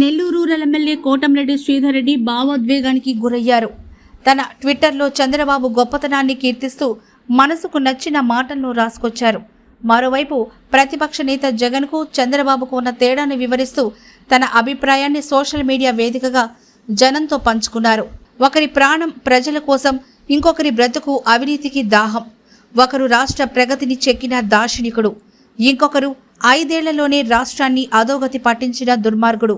Nellore rural MLA Kotamreddy Sridhar Reddy భావోద్వేగానికి గురయ్యారు. తన ట్విట్టర్లో చంద్రబాబు గొప్పతనాన్ని కీర్తిస్తూ మనసుకు నచ్చిన మాటలను రాసుకొచ్చారు. మరోవైపు ప్రతిపక్ష నేత జగన్కు చంద్రబాబుకు ఉన్న తేడాను వివరిస్తూ తన అభిప్రాయాన్ని సోషల్ మీడియా వేదికగా జనంతో పంచుకున్నారు. ఒకరి ప్రాణం ప్రజల కోసం ఇంకొకరి బ్రతుకు అవినీతికి దాహం. ఒకరు రాష్ట్ర ప్రగతిని చెక్కిన దార్శనికుడు. ఇంకొకరు ఐదేళ్ళలోనే రాష్ట్రాన్ని అధోగతి పట్టించిన దుర్మార్గుడు.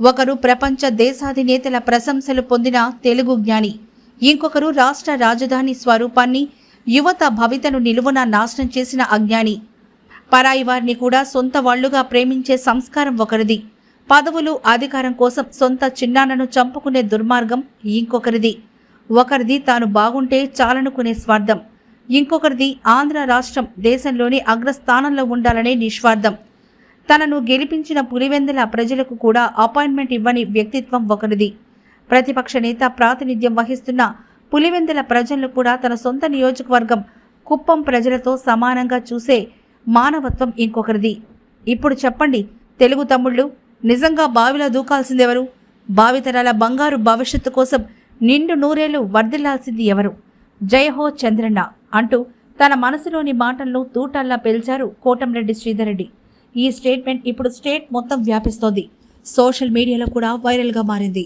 ఒకరు ప్రపంచ దేశాధినేతల ప్రశంసలు పొందిన తెలుగు జ్ఞాని ఇంకొకరు రాష్ట్ర రాజధాని స్వరూపాన్ని యువత భవితను నిలువున నాశనం చేసిన అజ్ఞాని. పరాయి వారిని కూడా సొంత వాళ్ళుగా ప్రేమించే సంస్కారం ఒకరిది. పదవులు అధికారం కోసం సొంత చిన్నాలను చంపుకునే దుర్మార్గం ఇంకొకరిది. ఒకరిది తాను బాగుంటే చాలనుకునే స్వార్థం. ఇంకొకరిది ఆంధ్ర రాష్ట్రం దేశంలోని అగ్రస్థానంలో ఉండాలనే నిస్వార్థం. తనను గెలిపించిన పులివెందుల ప్రజలకు కూడా అపాయింట్మెంట్ ఇవ్వని వ్యక్తిత్వం ఒకరిది. ప్రతిపక్ష నేత ప్రాతినిధ్యం వహిస్తున్న పులివెందుల ప్రజలను కూడా తన సొంత నియోజకవర్గం కుప్పం ప్రజలతో సమానంగా చూసే మానవత్వం ఇంకొకరిది. ఇప్పుడు చెప్పండి తెలుగు తమ్ముళ్ళు నిజంగా బావిలో దూకాల్సిందెవరు? భావితరాల బంగారు భవిష్యత్తు కోసం నిండు నూరేళ్ళు వర్ధిల్లాల్సింది ఎవరు? జయహో చంద్రన్న అంటూ తన మనసులోని మాటలను తూటల్లా పేల్చారు కోటంరెడ్డి శ్రీధరెడ్డి ఈ స్టేట్మెంట్ ఇప్పుడు స్టేట్ మొత్తం వ్యాపిస్తోంది. సోషల్ మీడియాలో కూడా వైరల్గా మారింది.